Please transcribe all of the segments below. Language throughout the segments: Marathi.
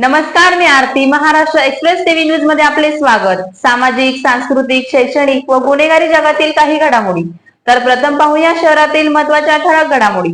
नमस्कार मी आरती. महाराष्ट्र एक्सप्रेस टीव्ही न्यूजमध्ये आपले स्वागत. सामाजिक सांस्कृतिक शैक्षणिक व गुन्हेगारी जगातील काही घडामोडी. तर प्रथम पाहूया शहरातील महत्त्वाच्या ठळक घडामोडी.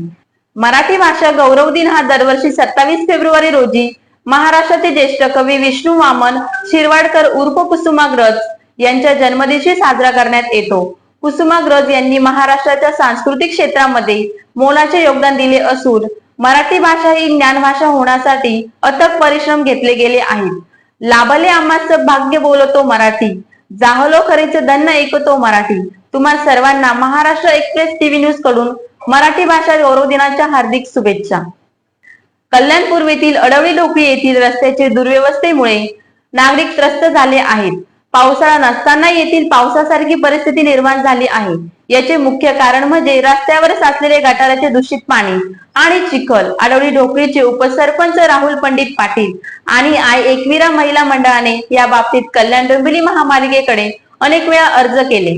मराठी भाषा गौरव दिन हा दरवर्षी सत्तावीस फेब्रुवारी रोजी महाराष्ट्राचे ज्येष्ठ कवी विष्णू वामन शिरवाडकर उर्फ कुसुमाग्रज यांच्या जन्मदिवशी साजरा करण्यात येतो. कुसुमाग्रज यांनी महाराष्ट्राच्या सांस्कृतिक क्षेत्रामध्ये मोलाचे योगदान दिले असून मराठी भाषा ही ज्ञानभाषा होण्यासाठी अथक परिश्रम घेतले गेले आहेत. लाभले आम्हाच भाग्य बोलतो मराठी. जाहलो खरेच दन्न ऐकतो मराठी. तुम्हा सर्वांना महाराष्ट्र एक्सप्रेस टीव्ही न्यूजकडून मराठी भाषा गौरव दिनाच्या हार्दिक शुभेच्छा. कल्याण पूर्वेतील अडवळी डोकळी येथील रस्त्याचे दुर्व्यवस्थेमुळे नागरिक त्रस्त झाले आहेत. पावसाळा नसताना येथील पावसासारखी परिस्थिती निर्माण झाली आहे. याचे मुख्य कारण म्हणजे रस्त्यावर साचलेले गटाराचे दूषित पाणी आणि चिखल आडवळी ढोकळीचे उपसरपंच राहुल पंडित पाटील आणि आय एकविरा महिला मंडळाने या बाबतीत कल्याण डोंबिवली महापालिकेकडे अनेक वेळा अर्ज केले.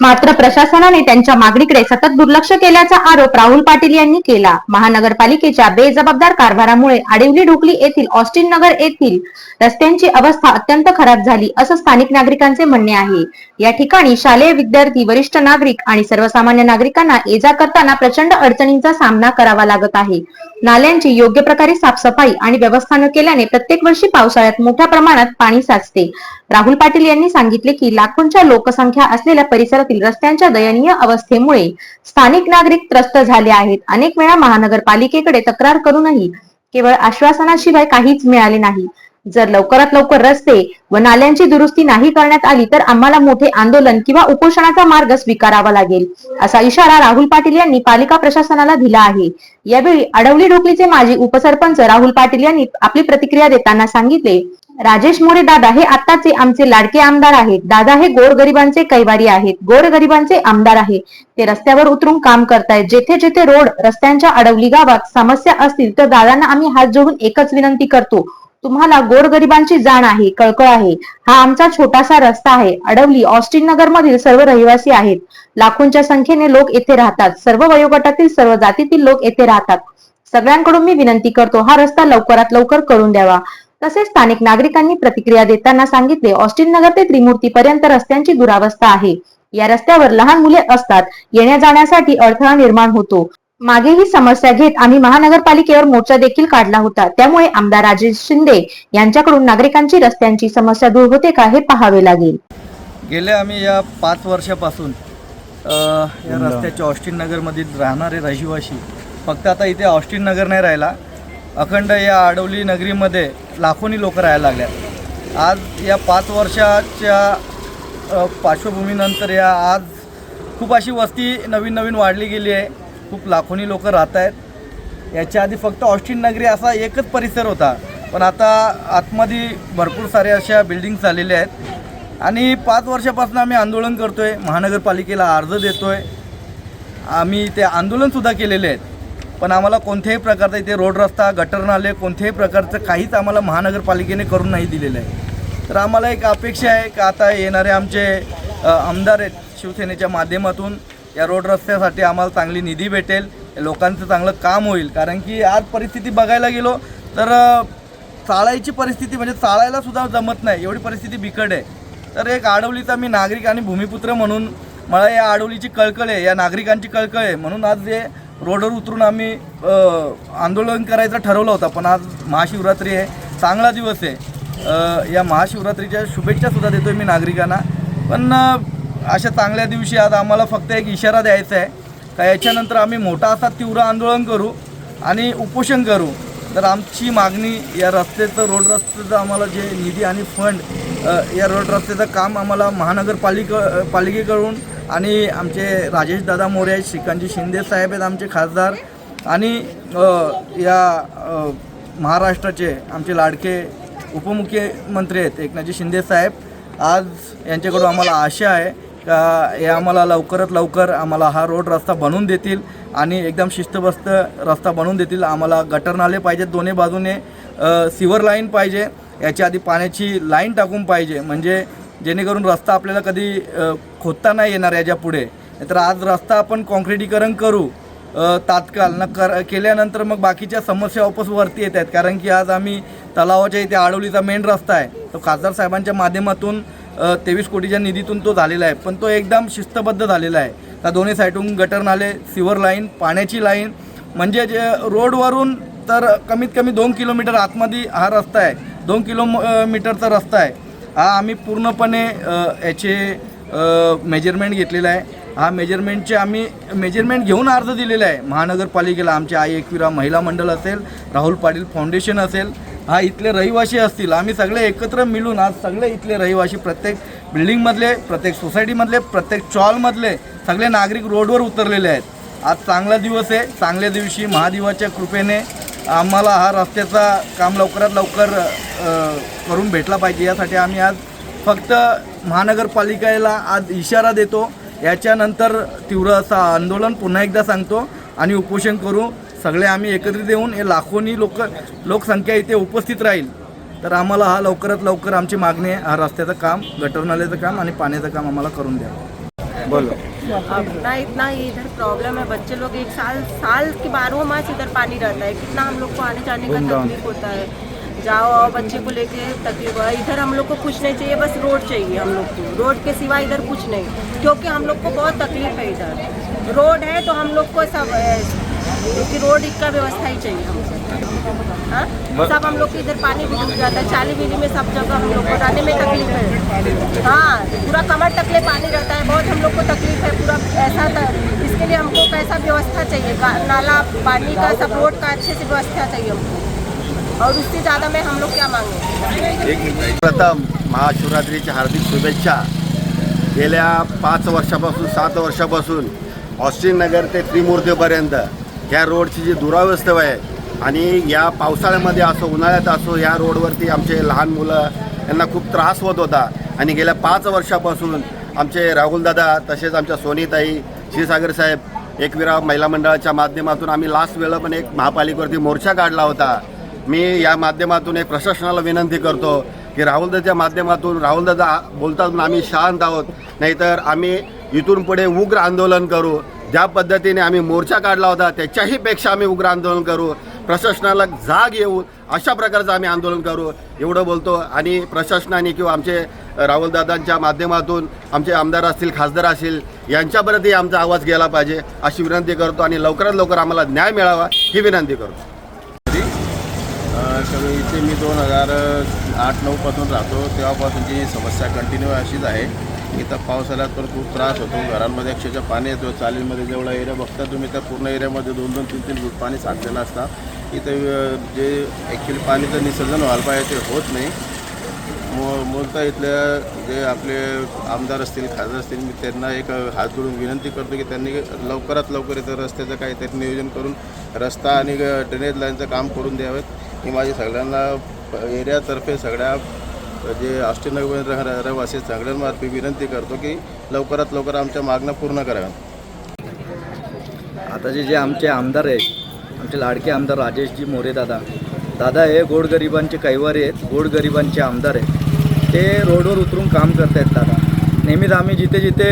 मात्र प्रशासनाने त्यांच्या मागणीकडे सतत दुर्लक्ष केल्याचा आरोप राहुल पाटील यांनी केला. महानगरपालिकेच्या बेजबाबदार कारभारामुळे आडिवली ढोकली येथील ऑस्टिन नगर येथील रस्त्यांची अवस्था अत्यंत खराब झाली असं स्थानिक नागरिकांचे म्हणणे आहे. या ठिकाणी शालेय विद्यार्थी वरिष्ठ नागरिक आणि सर्वसामान्य नागरिकांना ये जा करताना प्रचंड अडचणींचा सामना करावा लागत आहे. नाल्यांची योग्य प्रकारे साफसफाई आणि व्यवस्था न केल्याने प्रत्येक वर्षी पावसाळ्यात मोठ्या प्रमाणात पाणी साचते. राहुल पाटील यांनी सांगितले की लाखोंच्या लोकसंख्या असलेल्या परिसरात शहरातील रस्त्यांच्या दयनीय अवस्थेमुळे स्थानिक नागरिक त्रस्त झाले आहेत. अनेक वेळा महानगरपालिकेकडे तक्रार करूनही केवळ आश्वासनाशिवाय काहीच मिळाले नाही. जर लवकरात लवकर रस्ते व नाल्यांची दुरुस्ती नाही करण्यात आली तर आम्हाला मोठे आंदोलन किंवा उपोषणाचा मार्ग स्वीकारावा लागेल असा इशारा राहुल पाटील यांनी पालिका प्रशासनाला दिला आहे. यावेळी अडवली ढोकलीचे माजी उपसरपंच राहुल पाटील यांनी आपली प्रतिक्रिया देताना सांगितले राजेश मोरे दादा हे आत्ताचे आमचे लाडके आमदार आहेत. दादा हे गोरगरिबांचे कैवारी आहेत. गोरगरिबांचे आमदार आहे ते रस्त्यावर उतरून काम करतायत. जेथे जेथे रोड रस्त्यांच्या अडवली गावात समस्या असतील तर दादांना आम्ही हात जोडून एकच विनंती करतो. तुम्हाला गोरगरिबांची जाण आहे कळकळ आहे. हा आमचा छोटासा रस्ता आहे. अडवली ऑस्टिन नगर मधील सर्व रहिवासी आहेत. लाखोंच्या संख्येने लोक येथे राहतात. सर्व वयोगटातील सर्व जातीतील लोक येथे राहतात. सगळ्यांकडून मी विनंती करतो हा रस्ता लवकरात लवकर करून द्यावा. तसेच स्थानिक नागरिकांनी प्रतिक्रिया देताना सांगितले ऑस्टिन नगर ते त्रिमूर्ती पर्यंत रस्त्यांची दुरावस्था आहे. या रस्त्यावर लहान मुले असतात. येण्या जाण्यासाठी अडथळा निर्माण होतो. मागे ही समस्या घेत आम्ही महानगरपालिकेवर मोर्चा देखील काढला होता. त्यामुळे आमदार राजेश शिंदे यांच्याकडून नागरिकांची रस्त्यांची समस्या दूर होते का हे पाहावे लागेल. गेले आम्ही या पाच वर्षापासून अ, या रस्त्याच्या ऑस्टिन नगरमधील राहणारे रहिवासी फक्त आता इथे ऑस्टिन नगर नाही राहिला अखंड या आडवली नगरीमध्ये लाखोनी लोक राहायला लागल्यात. आज या पाच वर्षाच्या अ, पार्श्वभूमीनंतर या आज खूप अशी वस्ती नवीन नवीन वाढली गेली आहे. खूप लाखोनी लोक राहत आहेत. याच्या आधी फक्त ऑस्टिन नगरी असा एकच परिसर होता. पण आता आतमध्ये भरपूर साऱ्या अशा बिल्डिंग्स आलेल्या आहेत. आणि पाच वर्षापासून आम्ही आंदोलन करतो आहे महानगरपालिकेला अर्ज देतो आहे आम्ही ते आंदोलनसुद्धा केलेले आहेत. पण आम्हाला कोणत्याही प्रकारचा इथे रोड रस्ता गटर नाले कोणत्याही प्रकारचं काहीच आम्हाला महानगरपालिकेने करून नाही दिलेलं आहे. तर आम्हाला एक अपेक्षा आहे की आता येणारे आमचे आमदार आहेत शिवसेनेच्या माध्यमातून. या रोड रस्त्यासाठी आम्हाला चांगली निधी भेटेल लोकांचं चांगलं काम होईल. कारण की आज परिस्थिती बघायला गेलो तर चाळायची परिस्थिती म्हणजे चाळायला सुद्धा जमत नाही एवढी परिस्थिती बिकट आहे. तर एक आडवलीचा मी नागरिक आणि भूमिपुत्र म्हणून मला या आडवलीची कळकळ आहे या नागरिकांची कळकळ आहे. म्हणून आज जे रोडवर उतरून आम्ही आंदोलन करायचं ठरवलं होतं पण आज महाशिवरात्री आहे चांगला दिवस आहे. या महाशिवरात्रीच्या शुभेच्छासुद्धा देतो मी नागरिकांना. पण अशा चांगल्या दिवशी आज आम्हाला फक्त एक इशारा द्यायचा आहे का याच्यानंतर आम्ही मोठा असा तीव्र आंदोलन करू आणि उपोषण करू. तर आमची मागणी या रस्त्याचं रोड रस्त्याचं आम्हाला जे निधी आणि फंड या रोड रस्त्याचं काम आम्हाला महानगरपालिक पालिकेकडून आणि आमचे राजेशदादा मोरे आहेत श्रीकांतजी शिंदे साहेब आहेत आमचे खासदार आणि या महाराष्ट्राचे आमचे लाडके उपमुख्यमंत्री आहेत एकनाथजी शिंदे साहेब. आज यांच्याकडून आम्हाला आशा आहे हे आम्हाला लवकरात लवकर आम्हाला हा रोड रस्ता बनवून देतील आणि एकदम शिस्तबस्त रस्ता बनवून देतील. आम्हाला गटर नाले पाहिजेत दोन्ही बाजूने. सिवर लाईन पाहिजे. याच्या आधी पाण्याची लाईन टाकून पाहिजे. म्हणजे जेणेकरून रस्ता आपल्याला कधी खोदता नाही येणार याच्यापुढे. तर आज रस्ता आपण कॉन्क्रिटीकरण करू. तात्काळ न कर केल्यानंतर मग बाकीच्या समस्या वापस वरती येत आहेत. कारण की आज आम्ही तलावाच्या इथे आडवलीचा मेन रस्ता आहे. तो खासदार साहेबांच्या माध्यमातून तेवीस कोटीच्या निधीतून तो झालेला आहे. पण तो एकदम शिस्तबद्ध झालेला आहे. त्या दोन्ही साईडून गटर नाले सिवर लाईन पाण्याची लाईन. म्हणजे जे रोडवरून तर कमीत कमी दोन किलोमीटर आतमध्ये हा रस्ता आहे. दोन किलो मीटरचा रस्ता आहे. हा आम्ही पूर्णपणे याचे मेजरमेंट घेतलेला आहे. हा मेजरमेंटचे आम्ही मेजरमेंट घेऊन अर्ज दिलेला आहे. महानगरपालिकेला आमच्या आई एकविरा महिला मंडळ असेल राहुल पाटील फाउंडेशन असेल हा इथले रहिवासी असतील. आम्ही सगळे एकत्र मिळून आज सगळे इथले रहिवासी प्रत्येक बिल्डिंगमधले प्रत्येक सोसायटीमधले प्रत्येक चॉलमधले सगळे नागरिक रोडवर उतरलेले आहेत. आज चांगला दिवस आहे. चांगल्या दिवशी महादेवाच्या कृपेने आम्हाला हा रस्त्याचा काम लवकरात लवकर करून भेटला पाहिजे. यासाठी आम्ही आज फक्त महानगरपालिकेला आज इशारा देतो. याच्यानंतर तीव्र असं आंदोलन पुन्हा एकदा सांगतो आणि उपोषण करू. सगळे आम्ही एकत्रित येऊन हे लाखोनी लोक लोकसंख्या इथे उपस्थित राहील. तर आम्हाला हा लवकरात लवकर आमची मागणी आहे. हा रस्त्याचं काम गटर नाल्याचं काम आणि पाण्याचं काम आम्हाला करून द्या. बोलो. अब ना इतना ही इधर प्रॉब्लम है बच्चे लोग एक साल साल के बारहों मास इधर पानी रहता है. कितना हम लोग को आने जाने का। तकलीफ होता है। जाओ आओ बच्चे को लेके तकलीफ है। इधर हम लोग को कुछ नहीं चाहिए बस रोड चाहिए हम लोग को। रोड के सिवा इधर कुछ नहीं। क्योंकि हम लोग को बहुत तकलीफ है इधर। रोड है तो हम लोग को सब क्योंकि रोड का व्यवस्था ही चाहिए हमको। हाँ? सब हम लोग के इधर पानी भी डूब जाता है चाली बिली में सब जगह हम लोग को रहने में तकलीफ़ है। हाँ पूरा कमर तकले पानी रहता है बहुत हम लोग को तकलीफ़ है पूरा ऐसा था। इसके लिए हमको कैसा व्यवस्था चाहिए नाला पानी का सब रोड का अच्छे से व्यवस्था चाहिए हमको। और उससे ज़्यादा में हम लोग क्या मांगे? प्रथम महाशिवरात्रीच्या हार्दिक शुभेच्छा. गेल्या पाच वर्षापासून सात वर्षापासून ऑस्टिन नगर ते त्रिमूर्तीपर्यंत. ह्या रोडची जी दुरावस्था आहे आणि या पावसाळ्यामध्ये असो उन्हाळ्यात असो या रोडवरती आमचे लहान मुलं यांना खूप त्रास होत होता. आणि गेल्या पाच वर्षापासून आमचे राहुलदादा तसेच आमच्या सोनीताई क्षीरसागर साहेब एकविरा महिला मंडळाच्या माध्यमातून आम्ही लास्ट वेळा पण एक महापालिकेवरती मोर्चा काढला होता. मी या माध्यमातून एक प्रशासनाला विनंती करतो की राहुलदाच्या माध्यमातून राहुलदादा बोलतात आम्ही शांत आहोत. नाहीतर आम्ही इथून पुढे उग्र आंदोलन करू. ज्या पद्धतीने आम्ही मोर्चा काढला होता त्याच्याही पेक्षा आम्ही उग्र आंदोलन करू. प्रशासनाला जाग येऊन अशा प्रकारचं आम्ही आंदोलन करू. एवढं बोलतो. आणि प्रशासनाने किंवा आमचे राहुलदादांच्या माध्यमातून आमचे आमदार असतील खासदार असतील यांच्यापर्यंतही आमचा आवाज गेला पाहिजे अशी विनंती करतो आणि लवकरात लवकर आम्हाला न्याय मिळावा ही विनंती करतो. इथे मी दोन हजार आठ नऊपासून राहतो. तेव्हापासूनची समस्या कंटिन्यू अशीच आहे. इथं पावसाळ्यात पण खूप त्रास होतो. घरांमध्ये अक्षरशः पाणी येतो चालीमध्ये जेवढा एरिया बघता तुम्ही त्या पूर्ण एरियामध्ये दोन दोन तीन तीन फूट पाणी साचलेलं असतं. इथं जे ॲक्च्युली पाणीचं निसर्जन व्हायला पाहिजे ते होत नाही. मु मूलतः इथल्या जे आपले आमदार असतील खासदार असतील मी त्यांना एक हात जोडून विनंती करतो की त्यांनी लवकरात लवकर इथं रस्त्याचं काहीतरी नियोजन करून रस्ता आणि ड्रेनेज लाईनचं काम करून द्यावेत. ही माझी सगळ्यांना एरियातर्फे सगळ्या जे ऑस्ट्रेलियामध्ये राह रहिवासी सगळ्यांमार्फे विनंती करतो की लवकरात लवकर आमच्या मागण्या पूर्ण कराव्या आता जे जे आमचे आमदार आहेत आमचे लाडके आमदार राजेशजी मोरे दादा दादा हे गोडगरिबांचे कैवारी आहेत गोडगरिबांचे आमदार आहेत. ते रोडवर उतरून काम करत आहेत दादा. नेहमीच आम्ही जिथे जिथे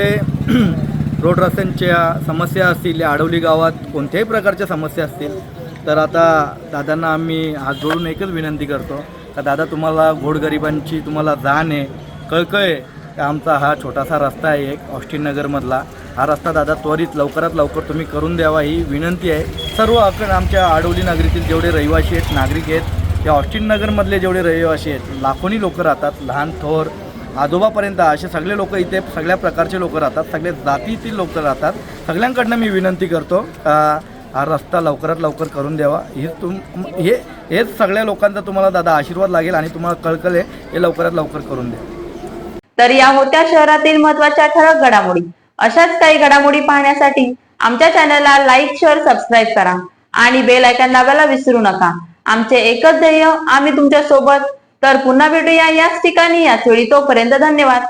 रोड रस्त्यांच्या समस्या असतील या आडवली गावात कोणत्याही प्रकारच्या समस्या असतील तर आता दादांना आम्ही हात जोडून एकच विनंती करतो का दादा तुम्हाला गोडगरिबांची तुम्हाला जाण आहे कळकळ आहे. आमचा हा छोटासा रस्ता आहे एक ऑस्टिन नगरमधला. हा रस्ता दादा त्वरित लवकरात लवकर तुम्ही करून द्यावा ही विनंती आहे. सर्व अकड आमच्या आडवली नगरीतील जेवढे रहिवासी आहेत नागरिक आहेत या ऑस्टिन नगरमधले जेवढे रहिवासी आहेत लाखोनी लोक राहतात लहान थोर आजोबापर्यंत असे सगळे लोक इथे सगळ्या प्रकारचे लोक राहतात सगळे जातीतील लोक राहतात. सगळ्यांकडनं मी विनंती करतो हा रस्ता लवकरात लवकर करून द्यावा. ही तुम हे हेच सगळ्या लोकांचा तुम्हाला दादा आशीर्वाद लागेल आणि तुम्हाला कळकळ हे लवकरात लवकर करून द्या. तर या होत्या शहरातील महत्त्वाच्या ठळक घडामोडी. अशाच काही घडामोडी पाहण्यासाठी आमच्या चॅनलला लाईक शेअर सबस्क्राईब करा आणि बेल आयकॉन दाबायला विसरू नका. आमचे एकच ध्येय आम्ही तुमच्यासोबत तर पुन्हा भेटूया याच ठिकाणी याच वेळी. तोपर्यंत धन्यवाद.